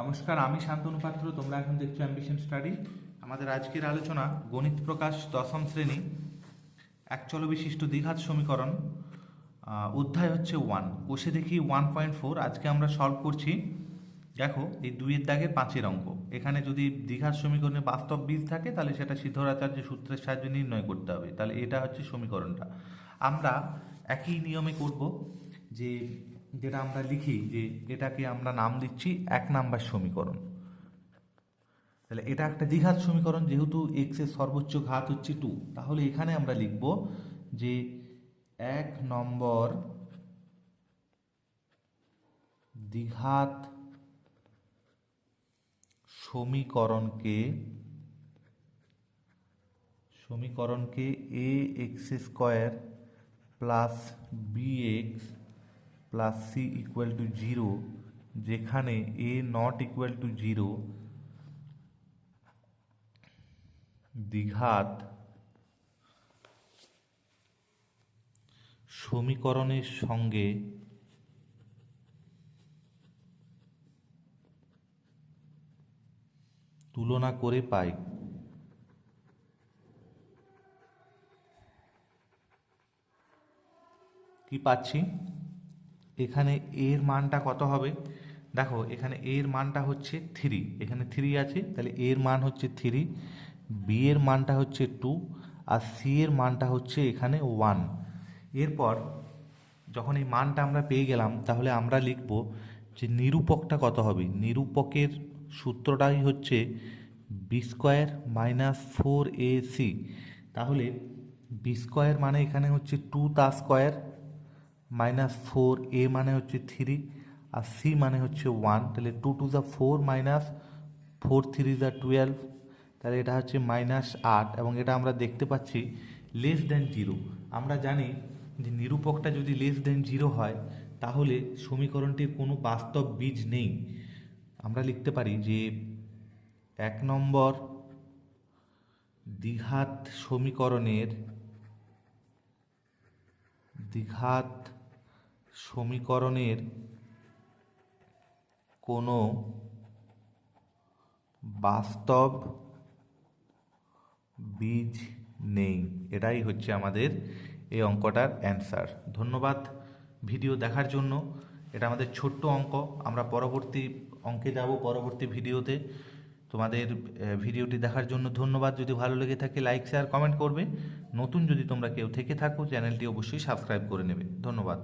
নমস্কার, আমি শান্তনু পাত্র, তোমরা এখন দেখছ অ্যাম্বিশন স্টাডি আমাদের আজকের আলোচনা গণিত প্রকাশ দশম শ্রেণি একচল বিশিষ্ট দ্বিঘাত সমীকরণ অধ্যায় হচ্ছে ওয়ান বসে দেখি ওয়ান পয়েন্ট ফোর আজকে আমরা সলভ করছি, দেখো, এই দুইয়ের দাগের পাঁচের অঙ্ক। এখানে যদি দ্বিঘাত সমীকরণে বাস্তব বীজ থাকে, তাহলে সেটা সিদ্ধরাচার্য সূত্রের সাহায্যে নির্ণয় করতে হবে। তাহলে এটা হচ্ছে সমীকরণটা। আমরা একই নিয়মে করব যে যেটা আমরা লিখি যে এটাকে আমরা নাম দিচ্ছি এক নাম্বার সমীকরণ। তাহলে এটা একটা দ্বিঘাত সমীকরণ, যেহেতু এক্সের সর্বোচ্চ ঘাত হচ্ছে টু তাহলে এখানে আমরা লিখব যে এক নম্বর দ্বিঘাত সমীকরণকে সমীকরণকে a x square plus b x plus c equal to zero যেখানে a not equal to zero দ্বিঘাত সমীকরণের সঙ্গে তুলনা করে পাই। কি পাচ্ছি? এখানে এর মানটা কত হবে? দেখো, এখানে এর মানটা হচ্ছে থ্রি এখানে থ্রি আছে, তাহলে এর মান হচ্ছে থ্রি বি এর মানটা হচ্ছে টু আর সি এর মানটা হচ্ছে এখানে ওয়ান এরপর যখন এই মানটা আমরা পেয়ে গেলাম, তাহলে আমরা লিখব যে নিরূপকটা কত হবে? নিরূপকের সূত্রটাই হচ্ছে b square minus four a c তাহলে বি স্কোয়ার মানে এখানে হচ্ছে টু তা স্কোয়ার মাইনাস ফোর এ মানে হচ্ছে থ্রি আর সি মানে হচ্ছে ওয়ান তাহলে টু টু যা ফোর মাইনাস ফোর থ্রি যা টুয়েলভ তাহলে এটা হচ্ছে মাইনাস আট, এবং এটা আমরা দেখতে পাচ্ছি লেস দেন জিরো আমরা জানি যে নিরূপকটা যদি লেস দেন জিরো হয়, তাহলে সমীকরণটির কোনো বাস্তব বীজ নেই। আমরা লিখতে পারি যে এক নম্বর দ্বিঘাত সমীকরণের, দ্বিঘাত সমীকরণের কোনো বাস্তব বীজ নেই। এটাই হচ্ছে আমাদের এই অঙ্কটার অ্যান্সার ধন্যবাদ ভিডিও দেখার জন্য। এটা আমাদের ছোট্ট অঙ্ক। আমরা পরবর্তী অঙ্কে যাব পরবর্তী ভিডিওতে। তোমাদের ভিডিওটি দেখার জন্য ধন্যবাদ। যদি ভালো লেগে থাকে লাইক শেয়ার কমেন্ট করবে। নতুন যদি তোমরা কেউ থেকে থাকো, চ্যানেলটি অবশ্যই সাবস্ক্রাইব করে নেবে। ধন্যবাদ।